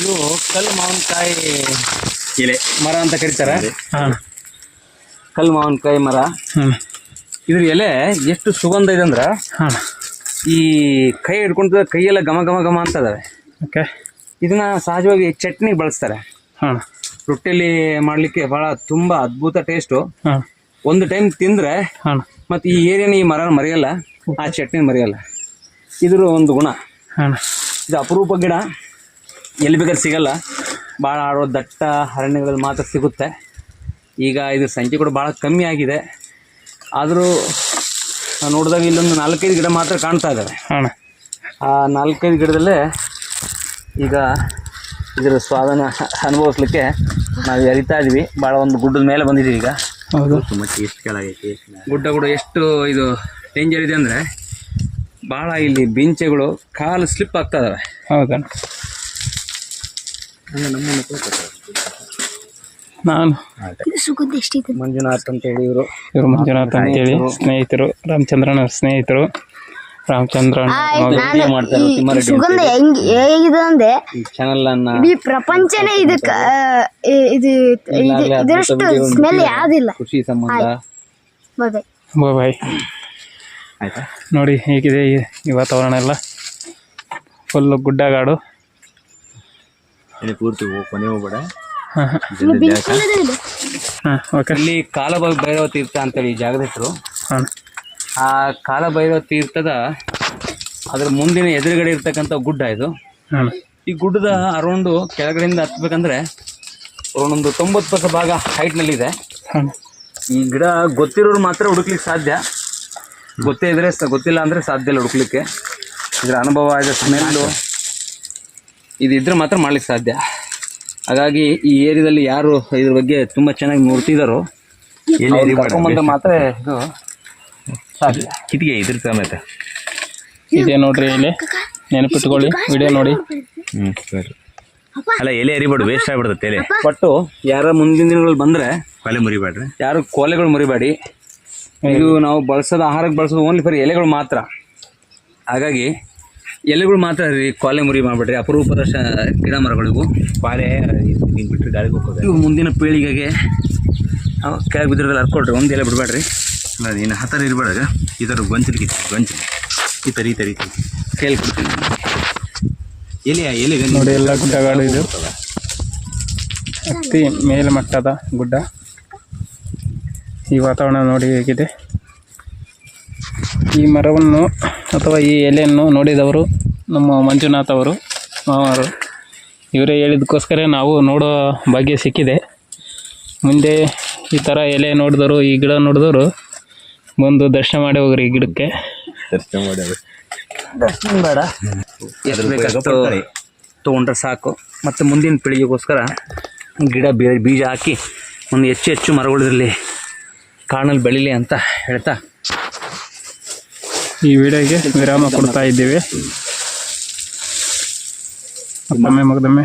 ಇದು ಕಲ್ ಮಾವಿನಕಾಯಿ ಎಲೆ. ಮರ ಅಂತ ಕರೀತಾರೆ. ಕಲ್ ಕಲ್ಲು ಮಾವಿನಕಾಯಿ ಮರ. ಇದ್ರ ಎಲೆ ಎಷ್ಟು ಸುಗಂಧ ಇದೆ ಅಂದ್ರೆ ಹಾಂ. ಈ ಕೈ ಹಿಡ್ಕೊಂಡು ಕೈಯೆಲ್ಲ ಘಮ ಘಮ ಘಮ ಅಂತ ಇದಾವೆ. ಓಕೆ. ಇದನ್ನ ಸಹಜವಾಗಿ ಚಟ್ನಿಗೆ ಬಳಸ್ತಾರೆ. ರೊಟ್ಟಿಯಲ್ಲಿ ರೊಟ್ಟಿಲಿ ಮಾಡಲಿಕ್ಕೆ ಬಹಳ ತುಂಬಾ ಅದ್ಭುತ ಟೇಸ್ಟು. ಹಾಂ. ಒಂದು ಟೈಮ್ ತಿಂದ್ರೆ ಹಾಂ. ಮತ್ತೆ ಈ ಏರಿಯಾನ ಈ ಮರನ ಮರೆಯಲ್ಲ ಆ ಚಟ್ನಿ ಮರೆಯಲ್ಲ. ಇದ್ರ ಒಂದು ಗುಣ. ಇದು ಅಪರೂಪ ಗಿಡ. ಎಲ್ಲಿ ಬೇಕಾದ್ರೆ ಸಿಗಲ್ಲ. ಭಾಳ ಆಡೋ ದಟ್ಟ ಅರಣ್ಯಗಳಲ್ಲಿ ಮಾತ್ರ ಸಿಗುತ್ತೆ. ಈಗ ಇದ್ರ ಸಂಖ್ಯೆ ಕೂಡ ಭಾಳ ಕಮ್ಮಿ ಆಗಿದೆ. ಆದರೂ ನಾವು ನೋಡಿದಾಗ ಇಲ್ಲೊಂದು ನಾಲ್ಕೈದು ಗಿಡ ಮಾತ್ರ ಕಾಣ್ತಾ ಇದ್ದಾವೆ ಹಾಂ ಆ ನಾಲ್ಕೈದು ಗಿಡದಲ್ಲೇ ಈಗ ಇದರ ಸ್ವಾದನ ಅನುಭವಿಸ್ಲಿಕ್ಕೆ ನಾವು ಅರಿತಾ ಇದ್ವಿ. ಭಾಳ ಒಂದು ಗುಡ್ಡದ ಮೇಲೆ ಬಂದಿದ್ದೀವಿ ಈಗ. ಹೌದು. ತುಂಬ ಟೇಸ್ಟ್ ಕೆಳಗೈತಿ ಗುಡ್ಡ ಕೂಡ ಎಷ್ಟು ಇದು ಡೇಂಜರ್ ಇದೆ ಅಂದರೆ ಭಾಳ ಇಲ್ಲಿ ಬಿಂಚೆಗಳು ಕಾಲು ಸ್ಲಿಪ್ ಆಗ್ತಾ ಇದಾವೆ. ಹೌದಾ? ನಾನು. ಮಂಜುನಾಥ್ ಅಂತ ಹೇಳಿ ಇವರು. ಇವರು ಮಂಜುನಾಥ್ ಅಂತೇಳಿ ಸ್ನೇಹಿತರು. ರಾಮಚಂದ್ರನ ಸ್ನೇಹಿತರು. ರಾಮಚಂದ್ರ ಸುಗಂಧ ಹೆಂಗ್ ಹೇಗಿದೆ ಅಂದ್ರೆ ಈ ಚಾನಲ್ ಅನ್ನ ಇಡೀ ಪ್ರಪಂಚನೇ ಇದಕ್ಕ ಇದು ಇದರಷ್ಟು ಸ್ಮೆಲ್. ಯಾವ್ದಿಲ್ಲ. ಖುಷಿ ಸಂಬಂಧ. ಬಾಯ್ ಬಾಯ್ ಆಯ್ತಾ. ನೋಡಿ ಹೇಗಿದೆ ಈ- ಈ ವಾತಾವರಣ ಎಲ್ಲ? ಫುಲ್ಲು ಗುಡ್ಡಗಾಡು. ಇಲ್ಲಿ ಪೂರ್ತಿ ಓಪನ್ ಕೊನೆ ಹೋಗ್ಬೇಡ. ಹಾಂ ಓಕೆ ಇಲ್ಲಿ. ಕಾಲಭೈರವ ಭೈರವ ತೀರ್ಥ ಅಂತೇಳಿ ಈ ಜಾಗದ ಹೆಸರು. ಆ ಆ ಕಾಲಭೈರವ ತೀರ್ಥದ ಅದ್ರ ಮುಂದಿನ ಎದುರುಗಡೆ ಇರ್ತಕ್ಕಂಥ ಗುಡ್ಡ ಇದು. ಹಾಂ. ಈ ಗುಡ್ಡದ ಅರೌಂಡು ಕೆಳಗಡೆಯಿಂದ ಹತ್ಬೇಕಂದ್ರೆ ಒಂದೊಂದು ಒಂದು ತೊಂಬತ್ತು ಪರ್ಸೆಂಟ್ ಭಾಗ ಹೈಟ್ನಲ್ಲಿದೆ ಇದೆ ಈ ಗಿಡ ಗೊತ್ತಿರೋರು ಮಾತ್ರ ಹುಡುಕ್ಲಿಕ್ಕೆ ಸಾಧ್ಯ. ಗೊತ್ತೇ ಇದ್ರೆ ಗೊತ್ತಿಲ್ಲ ಅಂದ್ರೆ ಸಾಧ್ಯ ಇಲ್ಲ ಹುಡುಕ್ಲಿಕ್ಕೆ. ಇದರ ಅನುಭವ ಇದರ ಸ್ಮೆಲ್ಲು ಇದಿದ್ರೆ ಮಾತ್ರ ಮಾಡ್ಲಿಕ್ಕೆ ಸಾಧ್ಯ. ಹಾಗಾಗಿ ಈ ಏರಿಯಾದಲ್ಲಿ ಯಾರು ಇದ್ರ ಬಗ್ಗೆ ತುಂಬಾ ಚೆನ್ನಾಗಿ ನೋಡ್ತಿದ್ದಾರೋ ಕರ್ಕೊಂಬಂದ್ರೆ ಮಾತ್ರ ಇದು ಸಾಧ್ಯ. ಕಿಟಿಗೆ ಇದ್ರ ಸಮೇತ ಇದೆ ನೋಡ್ರಿ ಇಲ್ಲಿ. ನೆನಪಿಟ್ಕೊಳ್ಳಿ ವಿಡಿಯೋ ನೋಡಿ. ಹ್ಞೂ ಸರಿ. ಅಲ್ಲ ಎಲೆ ಎರಿಬೇಡ ವೇಸ್ಟ್ ಆಗ್ಬಿಡುತ್ತೆ ಎಲೆ. ಬಟ್ಟು ಯಾರ ಮುಂದಿನ ದಿನಗಳಲ್ಲಿ ಬಂದ್ರೆ ಕೊಲೆ ಮುರಿಬೇಡ್ರಿ. ಯಾರು ಕೊಲೆಗಳು ಮುರಿಬೇಡಿ. ಇದು ನಾವು ಬಳಸೋದು ಆಹಾರಕ್ಕೆ ಬಳಸೋದು ಓನ್ಲಿ ಫರ್ ಎಲೆಗಳು ಮಾತ್ರ. ಹಾಗಾಗಿ ಎಲೆಗಳು ಮಾತ್ರ ರೀ ಕೋಲೆ ಮುರಿ ಮಾಡಿಬಿಟ್ರಿ ಅಪರೂಪದ ಶ ಗಿಡ ಮರಗಳಿಗೂ. ಬಾಳೆ ಬಿಟ್ಟರೆ ಗಾಳಿಗೆ ಹೋಗೋದು ಇವು ಮುಂದಿನ ಪೀಳಿಗೆಗೆ ಕೆಳಗೆ ಬಿದ್ದಿರೋದ್ರಲ್ಲಿ ಹರ್ಕೊಳ್ರಿ ಒಂದು ಎಲೆ ಬಿಡಬೇಡ್ರಿ. ಏನು ನೀನು ಹತ್ತರ ಇರಬೇಡಾಗ ಈ ಥರ ಗೊಂಚಲಿ ಗೊಂಚಲಿ ಗೊಂಚಲು. ಈ ಥರ ಈ ಥರ ಈ ಥರ ಕೈಲಿ ಕೊಡ್ತೀನಿ ಎಲೆ ಎಲೆ ನೋಡಿ ಎಲ್ಲ ಗುಡ್ಡಗಳು ಇದು. ಅತಿ ಮೇಲ್ಮಟ್ಟದ ಗುಡ್ಡ. ಈ ವಾತಾವರಣ ನೋಡಿ ಹೇಗಿದೆ. ಈ ಮರವನ್ನು ಅಥವಾ ಈ ಎಲೆಯನ್ನು ನೋಡಿದವರು ನಮ್ಮ ಮಂಜುನಾಥ್ ಅವರು ಮಾವರು ಇವರೇ ಹೇಳಿದ್ದಕ್ಕೋಸ್ಕರ ನಾವು ನೋಡೋ ಭಾಗ್ಯ ಸಿಕ್ಕಿದೆ. ಮುಂದೆ ಈ ಥರ ಎಲೆ ನೋಡಿದವರು ಈ ಗಿಡ ನೋಡಿದವರು ಬಂದು ದರ್ಶನ ಮಾಡಿ ಹೋಗ್ರಿ ಈ ಗಿಡಕ್ಕೆ. ದರ್ಶನ ಬೇಡ. ಎಷ್ಟು ತೊಗೊಂಡ್ರೆ ಸಾಕು. ಮತ್ತು ಮುಂದಿನ ಪೀಳಿಗೆಗೋಸ್ಕರ ಗಿಡ ಬೀಜ ಹಾಕಿ ಒಂದು ಹೆಚ್ಚು ಹೆಚ್ಚು ಮರಗಳಿರಲಿ. ಕಾಣಲ್ಲಿ ಬೆಳೀಲಿ ಅಂತ ಹೇಳ್ತಾ ಈ ವಿಡಿಯೋಗೆ ವಿರಾಮ ಕೊಡ್ತಾ ಇದ್ದೀವಿ. ಮಗದೊಮ್ಮೆ.